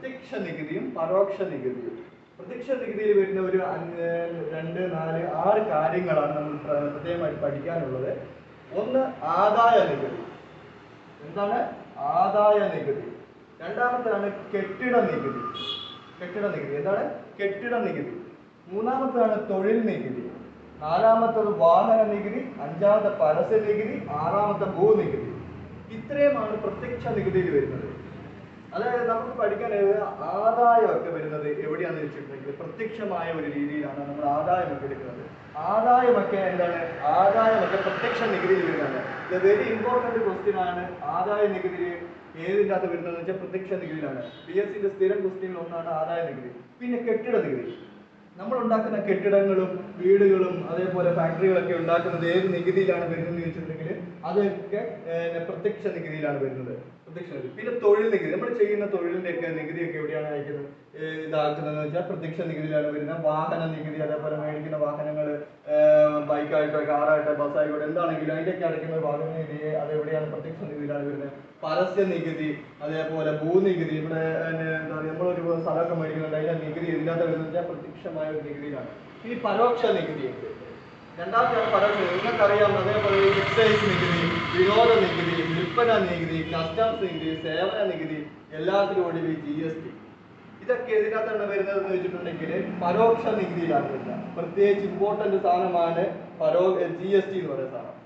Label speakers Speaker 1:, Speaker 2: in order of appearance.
Speaker 1: പ്രത്യക്ഷ നികുതിയും പരോക്ഷ നികുതിയും പ്രത്യക്ഷ നികുതിയിൽ വരുന്ന ഒരു അഞ്ച് രണ്ട് നാല് ആറ് കാര്യങ്ങളാണ് നമ്മൾ പ്രത്യേകമായി പഠിക്കാനുള്ളത്. ഒന്ന് ആദായ നികുതി. എന്താണ്? ആദായ നികുതി. രണ്ടാമത്തേതാണ് കെട്ടിട നികുതി. കെട്ടിട നികുതി. എന്താണ്? കെട്ടിട നികുതി. മൂന്നാമത്തേതാണ് തൊഴിൽ നികുതി. നാലാമത്തത് വാഹന നികുതി. അഞ്ചാമത്തെ പരസ്യ നികുതി. ആറാമത്തെ ഭൂനികുതി. ഇത്രയുമാണ് പ്രത്യക്ഷ നികുതിയിൽ വരുന്നത്. അതായത് നമുക്ക് പഠിക്കാൻ ആദായമൊക്കെ വരുന്നത് എവിടെയാണെന്ന് വെച്ചിട്ടുണ്ടെങ്കിൽ പ്രത്യക്ഷമായ ഒരു രീതിയിലാണ് നമ്മൾ ആദായമൊക്കെ എടുക്കുന്നത്. ആദായമൊക്കെ എന്താണ്? ആദായമൊക്കെ പ്രത്യക്ഷ നികുതിയിൽ വരുന്നതാണ്. ഇത് വെരി ഇമ്പോർട്ടന്റ് ക്വസ്റ്റ്യൻ ആണ്. ആദായ നികുതി ഏതിന്റെ അകത്ത് വരുന്നതെന്ന് വെച്ചാൽ പ്രത്യക്ഷ നികുതിയിലാണ്. പി എസ് സിന്റെ സ്ഥിരം ക്വസ്റ്റ്യനിൽ ഒന്നാണ് ആദായ നികുതി. പിന്നെ കെട്ടിട നികുതി. നമ്മൾ ഉണ്ടാക്കുന്ന കെട്ടിടങ്ങളും വീടുകളും അതേപോലെ ഫാക്ടറികളൊക്കെ ഉണ്ടാക്കുന്നത് ഏത് നികുതിയിലാണ് വരുന്നത് ചോദിച്ചിട്ടുണ്ടെങ്കിൽ അതൊക്കെ പ്രത്യക്ഷ നികുതിയിലാണ് വരുന്നത്. പ്രത്യക്ഷ പിന്നെ തൊഴിൽ നികുതി. നമ്മൾ ചെയ്യുന്ന തൊഴിലിന്റെ ഒക്കെ നികുതിയൊക്കെ എവിടെയാണ് അയക്കുന്നത്? ഇതാക്കുന്നത് വെച്ചാൽ പ്രത്യക്ഷ നികുതിയിലാണ് വരുന്നത്. വാഹന നികുതി അതേപോലെ മേടിക്കുന്ന വാഹനങ്ങൾ ബൈക്കായിട്ടോ കാറായിട്ടോ ബസ്സായിക്കോട്ടെ എന്താണെങ്കിലും അതിന്റെയൊക്കെ അടയ്ക്കുന്ന വാഹന നികുതി അത് എവിടെയാണ് പ്രത്യക്ഷ നികുതിയിലാണ് വരുന്നത്? പരസ്യ നികുതി അതേപോലെ ഭൂനികുതി. ഇവിടെ എന്താ പറയുക നമ്മളൊരു സ്ഥലമൊക്കെ മേടിക്കുന്നുണ്ട്. അതിന്റെ നികുതി ഇതിനകത്ത് വരുന്നത് വെച്ചാൽ പ്രത്യക്ഷമായ ഒരു നികുതിയിലാണ്. ഇനി പരോക്ഷ നികുതി. രണ്ടാമത്തെയാണ് പരോക്ഷ നികുതി. നിങ്ങൾക്കറിയാം അതേപോലെ എക്സൈസ് നികുതി വിനോദ നികുതി വിൽപ്പന നികുതി കസ്റ്റംസ് നികുതി സേവന നികുതി എല്ലാത്തിനും ഒടുവിൽ ജി എസ് ടി ഇതൊക്കെ ഇതിനകത്താണ് വരുന്നത് എന്ന് വെച്ചിട്ടുണ്ടെങ്കിൽ പരോക്ഷ നികുതിയിലാണ് വരുന്നത് പ്രത്യേകിച്ച് ഇമ്പോർട്ടന്റ് സാധനമാണ് പരോ ജി എസ് ടി എന്ന് പറയുന്ന സാധനം.